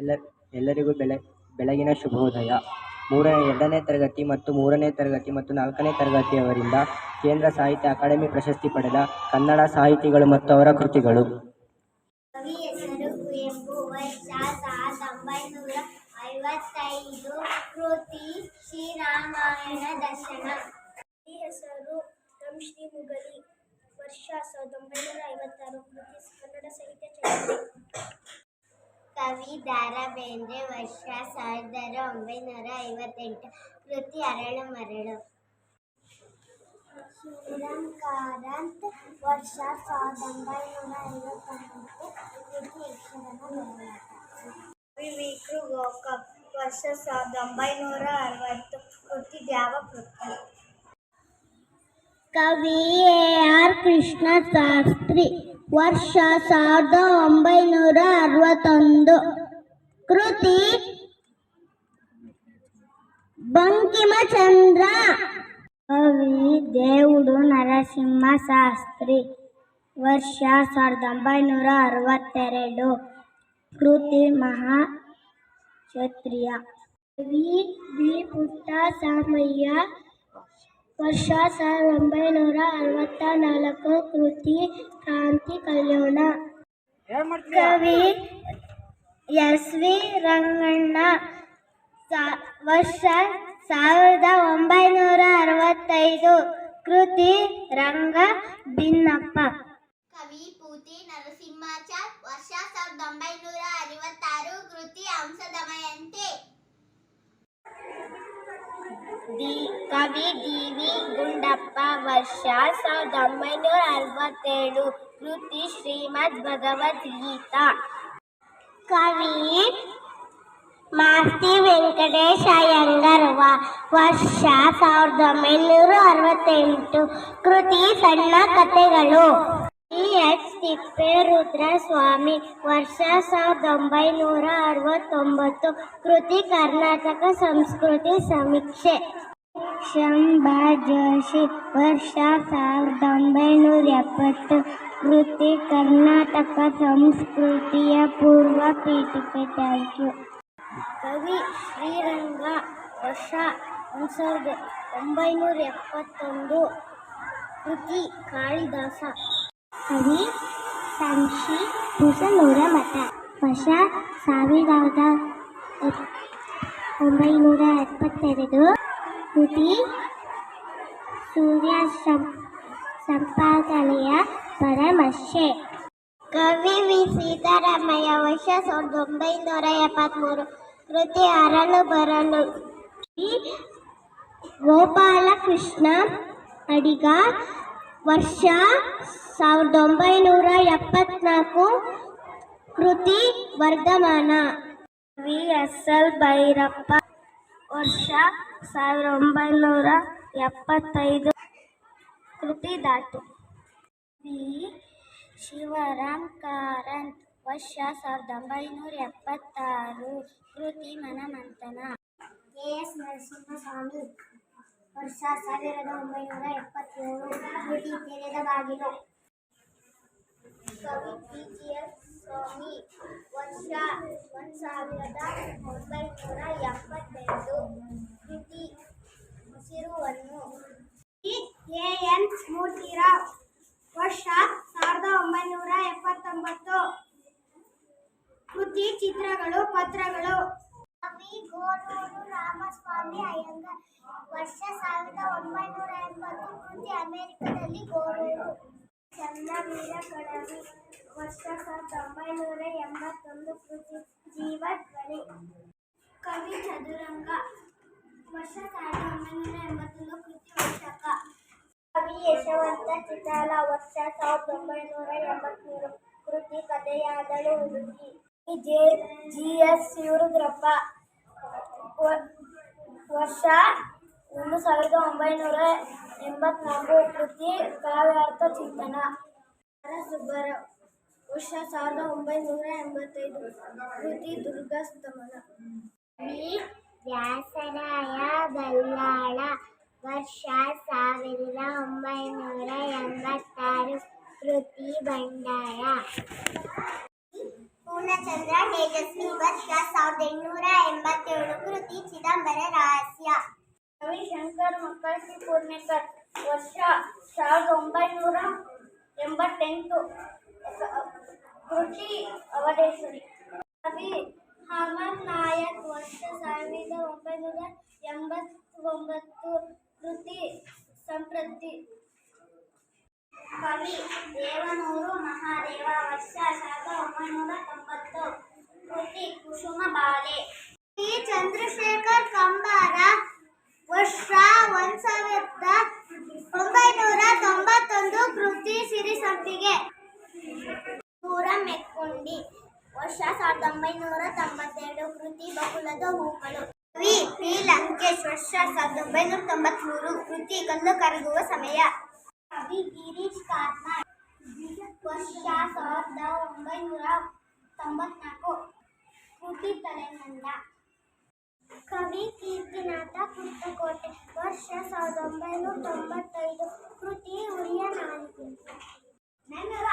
ಎಲ್ಲ ಎಲ್ಲರಿಗೂ ಬೆಳ, ಬೆಳಗಿನ ಶುಭೋದಯ. ಮೂರನೇ, ಎರಡನೇ ತರಗತಿ ಮತ್ತು ಮೂರನೇ ತರಗತಿ ಮತ್ತು ನಾಲ್ಕನೇ ತರಗತಿಯವರಿಂದ ಕೇಂದ್ರ ಸಾಹಿತ್ಯ ಅಕಾಡೆಮಿ ಪ್ರಶಸ್ತಿ ಪಡೆದ ಕನ್ನಡ ಸಾಹಿತಿಗಳು ಮತ್ತು ಅವರ ಕೃತಿಗಳು. ಕವಿ ಹೆಸರು ಕುವೆಂಪು, ವರ್ಷ ಸಾವಿರದ ಒಂಬೈನೂರ ಐವತ್ತೈದು ಕೃತಿ ದರ್ಶನ. ಕವಿ ಹೆಸರು ಶ್ರೀ ಮುಗಲಿ, ವರ್ಷ ಸಾವಿರದ ಒಂಬೈನೂರ ಐವತ್ತಾರು ಕೃತಿ ಕನ್ನಡ ಸಾಹಿತ್ಯ ಚರಿತ್ರೆ. ಕವಿ ದಾರ ಬೇಂದ್ರೆ ವರ್ಷ ಸಾವಿರದ ಒಂಬೈನೂರ ಐವತ್ತೆಂಟು ಕೃತಿ ಅರಳು ಮರಳು ಶ್ರೀರಾಮ್ ಕಾರಂತ್ ವರ್ಷ ಸಾವಿರದ ಒಂಬೈನೂರ ಐವತ್ತೊಂಬತ್ತು ಕೃತಿ ಯಕ್ಷಗಾನ ಬಯಲಾಟ ಕವಿ ವಿಕ್ರು ಗೋಕಾಕ್ ವರ್ಷ ಸಾವಿರದ ಒಂಬೈನೂರ ಅರವತ್ತು ಕೃತಿ ದ್ಯಾವ ಕೃತಿ ಕವಿ ಎ ಆರ್ ಕೃಷ್ಣ ಶಾಸ್ತ್ರಿ ವರ್ಷ ಸಾವಿರದ ಒಂಬೈನೂರ ಅರವತ್ತೊಂದು ಕೃತಿ ಬಂಕಿಮಚಂದ್ರ ಕವಿ ದೇವುಡು ನರಸಿಂಹ ಶಾಸ್ತ್ರಿ ವರ್ಷ ಸಾವಿರದ ಒಂಬೈನೂರ ಅರವತ್ತೆರಡು ಕೃತಿ ಮಹಾ ಕ್ಷತ್ರಿಯ ವಿ ಪುಟ್ಟ ಸಾಮಯ್ಯ ವರ್ಷ ಸಾವಿರದ ಒಂಬೈನೂರ ಅರವತ್ತ ನಾಲ್ಕು ಕೃತಿ ಕ್ರಾಂತಿ ಕಲ್ಯಾಣ ಕವಿ ಎಸ್ ವಿ ರಂಗಣ್ಣ ಸಾ- ವರ್ಷ ಸಾವಿರದ ಒಂಬೈನೂರ ಅರವತ್ತೈದು ಕೃತಿ ರಂಗ ಭಿನ್ನಪ್ಪ ಕವಿ ಪೂತಿ ನರಸಿಂಹಾಚಾರ್ ವರ್ಷ ಸಾವಿರದ ಒಂಬೈನೂರ ಅರವತ್ತಾರು ಕೃತಿ ಹಂಸದಮಯಂತಿ ದಿ ಕವಿ ಡಿ ವಿ ಗುಂಡಪ್ಪ, ವರ್ಷ ಸಾವಿರದ ಒಂಬೈನೂರ ಅರವತ್ತೇಳು, ಕೃತಿ ಶ್ರೀಮದ್ ಭಗವದ್ಗೀತಾ. ಕವಿ ಮಾಸ್ತಿ ವೆಂಕಟೇಶ ಅಯ್ಯಂಗರ್ವ ವರ್ಷ ಸಾವಿರದ ಒಂಬೈನೂರ ಅರವತ್ತೆಂಟು, ಕೃತಿ ಸಣ್ಣ ಕಥೆಗಳು ಇ ಎಚ್ ತಿಪ್ಪೇರುದ್ರಸ್ವಾಮಿ ವರ್ಷ ಸಾವಿರದ ಒಂಬೈನೂರ ಅರವತ್ತೊಂಬತ್ತು, ಕೃತಿ ಕರ್ನಾಟಕ ಸಂಸ್ಕೃತಿ ಸಮೀಕ್ಷೆ. ಶಂಭ ಜೋಶಿ ವರ್ಷ ಸಾವಿರದ ಒಂಬೈನೂರ ಎಪ್ಪತ್ತು, ಕೃತಿ ಕರ್ನಾಟಕ ಸಂಸ್ಕೃತಿಯ ಪೂರ್ವ ಪೀಠಿಕೆ ಥ್ಯಾಂಕ್ ಯು. ಕವಿ ಶ್ರೀರಂಗ, ವರ್ಷ ಒಂದು ಸಾವಿರದ ಒಂಬೈನೂರ ಎಪ್ಪತ್ತೊಂದು, ಕೃತಿ ಕಾಳಿದಾಸ. ಕವಿ ಸಂಶಿ ಹುಸನೂರ ಮಠ, ವರ್ಷ ಸಾವಿರದ ಒಂಬೈನೂರ ಎಪ್ಪತ್ತೆರಡು. ಕೃತಿ ಸೂರ್ಯ ಸಂಪಾದನೆಯ ಪರಮಶೆ ಕವಿ ವಿ. ಸೀತಾರಾಮಯ್ಯ, ವರ್ಷ ಸಾವಿರದ ಒಂಬೈನೂರ ಎಪ್ಪತ್ತ್ಮೂರು ಕೃತಿ ಅರಳು ಬರಲು ಗೋಪಾಲಕೃಷ್ಣ ಅಡಿಗ ವರ್ಷ ಸಾವಿರದ ಒಂಬೈನೂರ ಎಪ್ಪತ್ನಾಲ್ಕು ಕೃತಿ Vardhamana. V. S. L. Bhyrappa ವರ್ಷ ಸಾವಿರದ ಒಂಬೈನೂರ ಎಪ್ಪತ್ತೈದು ಕೃತಿ ದಾಟು ವಿ. ಶಿವರಾಮ್ ಕಾರಂತ್ ವರ್ಷ ಸಾವಿರದ ಒಂಬೈನೂರ ಎಪ್ಪತ್ತಾರು ಕೃತಿ ಮನಮಂಥನ. ಕೆ. ಎಸ್. ನರಸಿಂಹಸ್ವಾಮಿ ವರ್ಷ ಸಾವಿರದ ಒಂಬೈನೂರ ಎಪ್ಪತ್ತೇಳು ಕೃತಿ ತೆರೆದ ಬಾಗಿಲು ಕವಿ ಪಿ ಜಿ ಎಸ್. ಸ್ವಾಮಿ ವರ್ಷ ಒಂದು ಸಾವಿರದ ಒಂಬೈನೂರ ಎಪ್ಪತ್ತೆಂಟು ಕೃತಿ ಹಸಿರುವನ್ನು ಎ. ಎನ್. ಮೂರ್ತಿರಾವ್, ವರ್ಷ ಸಾವಿರದ ಒಂಬೈನೂರ ಎಪ್ಪತ್ತೊಂಬತ್ತು. ಕೃತಿ ಚಿತ್ರಗಳು, ಪತ್ರಗಳು ಗೋರೂರು ರಾಮಸ್ವಾಮಿ ಅಯ್ಯಂಗಾರ್ ವರ್ಷ ಸಾವಿರದ ಒಂಬೈನೂರ ಎಂಬತ್ತು ಕೃತಿ ಅಮೆರಿಕದಲ್ಲಿ ಗೋರೂರು ಚಂದ್ರವೀರ ಕಡವಿ ವರ್ಷ ಸಾವಿರದ ಒಂಬೈನೂರ ಎಂಬತ್ತೊಂದು ಕೃತಿ ಜೀವಧ್ವನಿ ಕವಿ ಚದುರಂಗ ವರ್ಷ ಸಾವಿರದ ಒಂಬೈನೂರ ಎಂಬತ್ತೊಂದು ಕೃತಿ ವೈಶಾಖ ಕವಿ ಯಶವಂತ ಚಿತ್ತಾಲ ವರ್ಷ ಸಾವಿರದ ಒಂಬೈನೂರ ಎಂಬತ್ಮೂರು ಕೃತಿ ಕಥೆಯಾದಳು ಹುಡುಗಿ ಜೆ ಜಿ ಎಸ್ ಶಿವರುದ್ರಪ್ಪ ವ- ವರ್ಷ ಒಂದು ಸಾವಿರದ ಒಂಬೈನೂರ ಎಂಬತ್ನಾಲ್ಕು ಕೃತಿ ಕಾವ್ಯಾರ್ಥ ಚಿಂತನ ಆರ್. ಸುಬ್ಬರಾವ್ ವರ್ಷ ಸಾವಿರದ ಒಂಬೈನೂರ ಎಂಬತ್ತೈದು ಕೃತಿ ದುರ್ಗಾಸ್ತಮನ ವ್ಯಾಸರಾಯ ಬಲ್ಲಾಳ, ವರ್ಷ ಸಾವಿರದ ಒಂಬೈನೂರ ಎಂಬತ್ತಾರು ಕೃತಿ ಬಂಡಾಯ ಪೂರ್ಣ ಚಂದ್ರ ತೇಜಸ್ವಿ ವರ್ಷ ಸಾವಿರದ ಎಂಟುನೂರ ಎಂಬತ್ತೇಳು, ಕೃತಿ, ಚಿದಂಬರ, ರಹಸ್ಯ. ರವಿಶಂಕರ್ ಮಕ್ಕಳಸಿ ಪೂರ್ಣೇಕರ್, ವರ್ಷ ಸಾವಿರದ ಒಂಬೈನೂರ ಎಂಬತ್ತೆಂಟು ಕೃತಿ ಅವಧೇಶ್ವರಿ. ಕವಿ ಹಮನ್ ನಾಯಕ್ ವರ್ಷ ಸಾವಿರದ ಒಂಬೈನೂರ ಎಂಬತ್ತೊಂಬತ್ತು, ಕೃತಿ ಸಂಪ್ರತಿ. ಕವಿ ದೇವನೂರು ಮಹಾದೇವ, ವರ್ಷ ಸಾವಿರದ ಒಂಬೈನೂರ ಬಾಲೆ ಟಿ. ಚಂದ್ರಶೇಖರ್ ಕಂಬಾರ ವರ್ಷ ಒಂದ್ ಸಾವಿರದ ಒಂಬೈನೂರ ತೊಂಬತ್ತೊಂದು ಕೃತಿ ಸಿರಿಸಂಪಿಗೆ ಪೂರ ಮೆಕ್ಕೊಂಡಿ ವರ್ಷ ಸಾವಿರದ ಒಂಬೈನೂರ ತೊಂಬತ್ತೆರಡು ಕೃತಿ ಬಕುಲದ ಹೂಗಳು. ವಿ ಪಿ ಲಂಕೇಶ್ ವರ್ಷ ಸಾವಿರದ ಒಂಬೈನೂರ ತೊಂಬತ್ಮೂರು ಕೃತಿ ಕಲ್ಲು ಕರಗುವ ಸಮಯ. ಕವಿ ಗಿರೀಶ್ ಕಾರ್ನಾಡ್ ವರ್ಷ ಸಾವಿರದ ಒಂಬೈನೂರ ತೊಂಬತ್ನಾಲ್ಕು. ತಲೆಮಂಡ ಕವಿ ಕೀರ್ತಿನಾಥ ಕುರ್ತಕೋಟೆ, ವರ್ಷ ಸಾವಿರದ ಒಂಬೈನೂರ ತೊಂಬತ್ತೈದು ಕೃತಿ ಉರಿಯ ನಾಲಿಗೆ.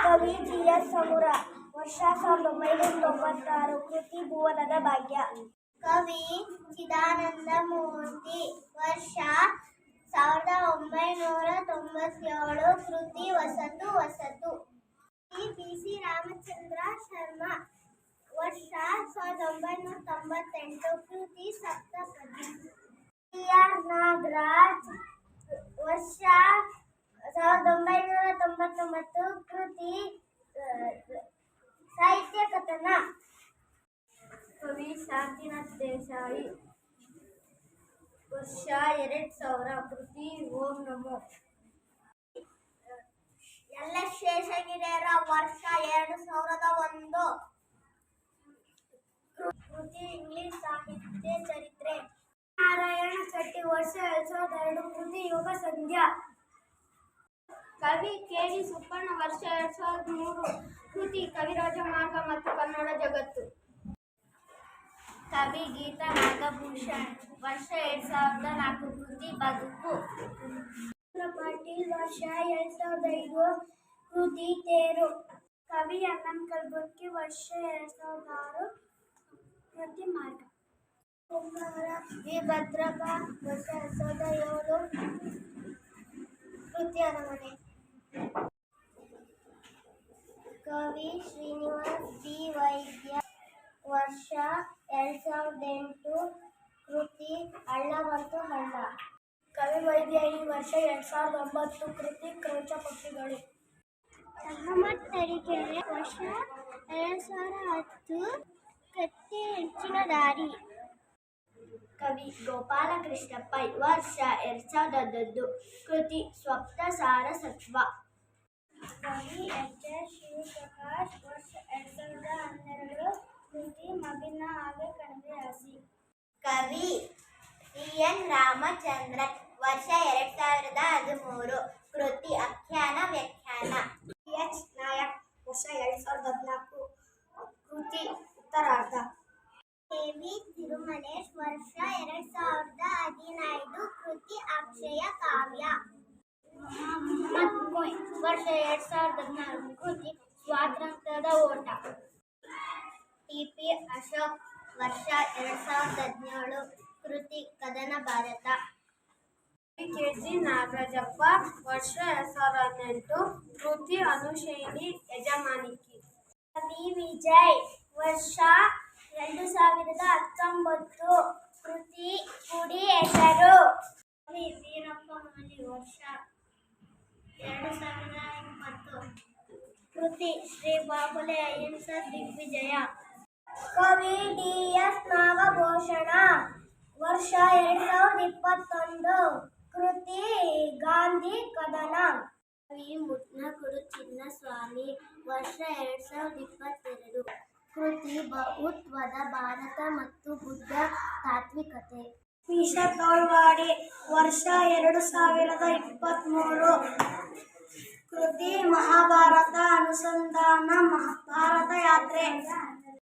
ಕವಿ ಜಿ. ಎಸ್ ಸಮುರ, ವರ್ಷ ಸಾವಿರದ ಒಂಬೈನೂರ ತೊಂಬತ್ತಾರು ಕೃತಿ ಭುವನದ ಭಾಗ್ಯ. ಕವಿ ಚಿದಾನಂದ ಮೂರ್ತಿ, ವರ್ಷ ಸಾವಿರದ ಒಂಬೈನೂರ ತೊಂಬತ್ತೇಳು ಕೃತಿ ವಸತು ವಸತು. P C. ರಾಮಚಂದ್ರ ಶರ್ಮಾ ವರ್ಷ ಸಾವಿರದ ಒಂಬೈನೂರ ತೊಂಬತ್ತೆಂಟು ಕೃತಿ ಸಪ್ತಪದಿ. ಟಿ. ಆರ್. ನಾಗರಾಜ್ ವರ್ಷ ಸಾವಿರದ ಒಂಬೈನೂರ ತೊಂಬತ್ತೊಂಬತ್ತು ಕೃತಿ ಸಾಹಿತ್ಯ ಕಥನ. ಕವಿ ಶಾಂತಿನಾಥ್ ದೇಸಾಯಿ ವರ್ಷ ಎರಡು ಸಾವಿರ ಕೃತಿ ಓಂ ನಮೋ. ಎಲ್ಲ ಶೇಷಗಿರಿಯರ ವರ್ಷ ಎರಡು ಸಾವಿರದ ಒಂದು. ಕೃತಿ ಇಂಗ್ಲಿಷ್ ಸಾಹಿತ್ಯ ಚರಿತ್ರೆ ನಾರಾಯಣ ಶೆಟ್ಟಿ ವರ್ಷ ಎರಡ್ ಸಾವಿರದ ಎರಡು ಕೃತಿ ಯೋಗ ಸಂಧ್ಯಾ ಕವಿ ಕೆ ಡಿ ಸುಬ್ಬಣ್ಣ ವರ್ಷ ಎರಡ್ ಸಾವಿರದ ಮೂರು ಕೃತಿ ಕವಿರಾಜ ಮಾರ್ಗ ಮತ್ತು ಕನ್ನಡ ಜಗತ್ತು ಕವಿ ಗೀತಾ ನಾಗಭೂಷಣ್ ವರ್ಷ ಎರಡ್ ಸಾವಿರದ ನಾಲ್ಕು ಕೃತಿ ಬದುಕು ಪಾಟೀಲ್ ವರ್ಷ ಎರಡ್ ಸಾವಿರದ ಐದು ಕೃತಿ ತೇರು ಕವಿ ಅಣ್ಣನ್ ಕಲ್ಬುರ್ಗಿ ವರ್ಷ ಎರಡ್ ಸಾವಿರದ ಆರು ಕೃತಿ ಮಾರ್ಗ. ವರ್ಷ ಎರಡ್ ಸಾವಿರದ ಏಳು ಕೃತಿ ಅರಮನೆ ಕವಿ ಶ್ರೀನಿವಾಸ್ ಬಿ ವೈದ್ಯ, ವರ್ಷ ಎರಡ್ ಸಾವಿರದ ಎಂಟು, ಕೃತಿ ಹಳ್ಳ ಮತ್ತು ಹಳ್ಳ. ಕವಿ ವೈದ್ಯ ಈ ವರ್ಷ ಎರಡ್ ಸಾವಿರದ ಒಂಬತ್ತು, ಕೃತಿ ಕ್ರೌಚ ಪಕ್ಷಿಗಳು. ಅಹಮದ್ ತರೀಕೆರೆ, ವರ್ಷ ಎರಡ್ ಸಾವಿರದ ಹತ್ತು ಕತ್ತಿ ಹೆಚ್ಚಿನ ದಾರಿ. ಕವಿ ಗೋಪಾಲಕೃಷ್ಣ ಪೈ ವರ್ಷ ಎರಡ್ ಸಾವಿರದ ಹನ್ನೊಂದು ಕೃತಿ ಸ್ವಪ್ನ ಸಾರಸತ್ವ ಕವಿ ಎಚ್ ಎಸ್ ಶಿವಪ್ರಕಾಶ್ ವರ್ಷ ಎರಡ್ ಸಾವಿರದ ಹನ್ನೆರಡು ಕೃತಿ ಮಗಿನ ಹಾಗೆ ಕಣಿವೆ ಹಸಿ. ಕವಿ ಸಿ. ಎನ್. ರಾಮಚಂದ್ರನ್ ವರ್ಷ ಎರಡ್ ಸಾವಿರದ ಹದಿಮೂರು ಕೃತಿ ಅಖ್ಯಾನ ವ್ಯಾಖ್ಯಾನ. ಎಚ್. ನಾಯಕ್ ವರ್ಷ ಎರಡ್ ಸಾವಿರದ ಹದಿನಾಲ್ಕು ಕೃತಿ ಉತ್ತರಾರ್ಧ. ದೇವಿ ತಿರುಮಲೇಶ್ ವರ್ಷ ಎರಡ್ ಸಾವಿರದ ಹದಿನೈದು ಕೃತಿ ಅಕ್ಷಯ ಕಾವ್ಯ. ವರ್ಷ ಎರಡ್ ಸಾವಿರದ ಹದಿನಾರು ಕೃತಿ ಸ್ವಾತಂತ್ರ್ಯದ ಓಟ. ಟಿ ಪಿ ಅಶೋಕ್ ವರ್ಷ ಎರಡ್ ಸಾವಿರದ ಹದಿನೇಳು ಕೃತಿ ಕದನ ಭಾರತ. ಕೆ ಜಿ ನಾಗರಾಜಪ್ಪ ವರ್ಷ ಎರಡ್ ಸಾವಿರದ ಹದಿನೆಂಟು ಕೃತಿ ಅನುಶೈಲಿ ಯಜಮಾನಿಕೆ. ವಿಜಯ್ ವರ್ಷ ಎರಡು ಸಾವಿರದ ಹತ್ತೊಂಬತ್ತು ಕೃತಿ ಕುಡಿ ಹೆಸರು. ವೀರಪ್ಪ ಮೊಯ್ಲಿ ವರ್ಷ ಎರಡು ಸಾವಿರದ ಇಪ್ಪತ್ತು ಕೃತಿ ಶ್ರೀ ಬಾಹುಲೆ ಅಹಿಂಸ ದಿಗ್ವಿಜಯ. ಕವಿ ಡಿ ಎಸ್ ನಾಗಭೂಷಣ ವರ್ಷ ಎರಡು ಸಾವಿರದ ಇಪ್ಪತ್ತೊಂದು ಕೃತಿ ಗಾಂಧಿ ಕದನ. ಕವಿ ಮುತ್ನಕುಡು ಚಿನ್ನಸ್ವಾಮಿ ವರ್ಷ ಎರಡು ಸಾವಿರದ ಇಪ್ಪತ್ತೆರಡು. ಕೃತಿ ಬಹುತ್ವದ ಭಾರತ ಮತ್ತು ಬುದ್ಧ ತಾತ್ವಿಕತೆ. ಮೀಶಾ ತೋಳ್ವಾಡಿ ವರ್ಷ ಎರಡು ಸಾವಿರದ ಇಪ್ಪತ್ತ್ಮೂರು ಕೃತಿ ಮಹಾಭಾರತ ಅನುಸಂಧಾನ ಮಹಾಭಾರತ ಯಾತ್ರೆ.